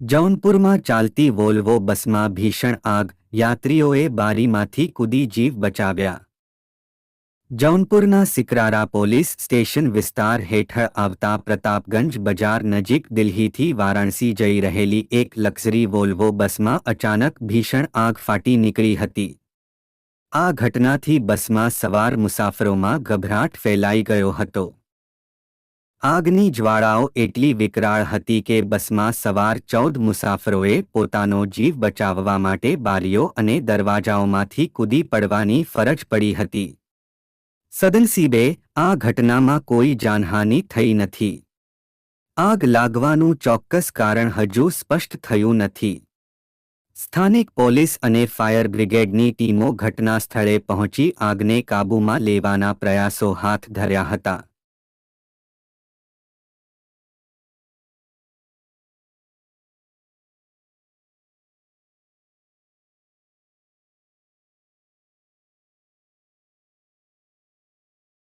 જૌનપુરમાં ચાલતી વોલ્વો બસમાં ભીષણ આગ, યાત્રીઓએ બારીમાંથી કૂદી જીવ બચાવ્યા. જૌનપુરના સિકરારા પોલીસ સ્ટેશન વિસ્તાર હેઠળ આવતા પ્રતાપગંજ બજાર નજીક દિલ્હીથી વારાણસી જઈ રહેલી એક લક્ઝરી વોલ્વો બસમાં અચાનક ભીષણ આગ ફાટી નીકળી હતી. આ ઘટનાથી બસમાં સવાર મુસાફરોમાં ગભરાટ ફેલાઈ ગયો હતો. આગની જ્વાળાઓ એટલી વિકરાળ હતી કે બસમાં સવાર ચૌદ મુસાફરોએ પોતાનો જીવ બચાવવા માટે બારીઓ અને દરવાજાઓમાંથી કૂદી પડવાની ફરજ પડી હતી. સદનસીબે આ ઘટનામાં કોઈ જાનહાનિ થઈ નથી. આગ લાગવાનું ચોક્કસ કારણ હજુ સ્પષ્ટ થયું નથી. સ્થાનિક પોલીસ અને ફાયર બ્રિગેડની ટીમો ઘટના સ્થળે પહોંચી આગને કાબૂમાં લેવાના પ્રયાસો હાથ ધર્યા હતા.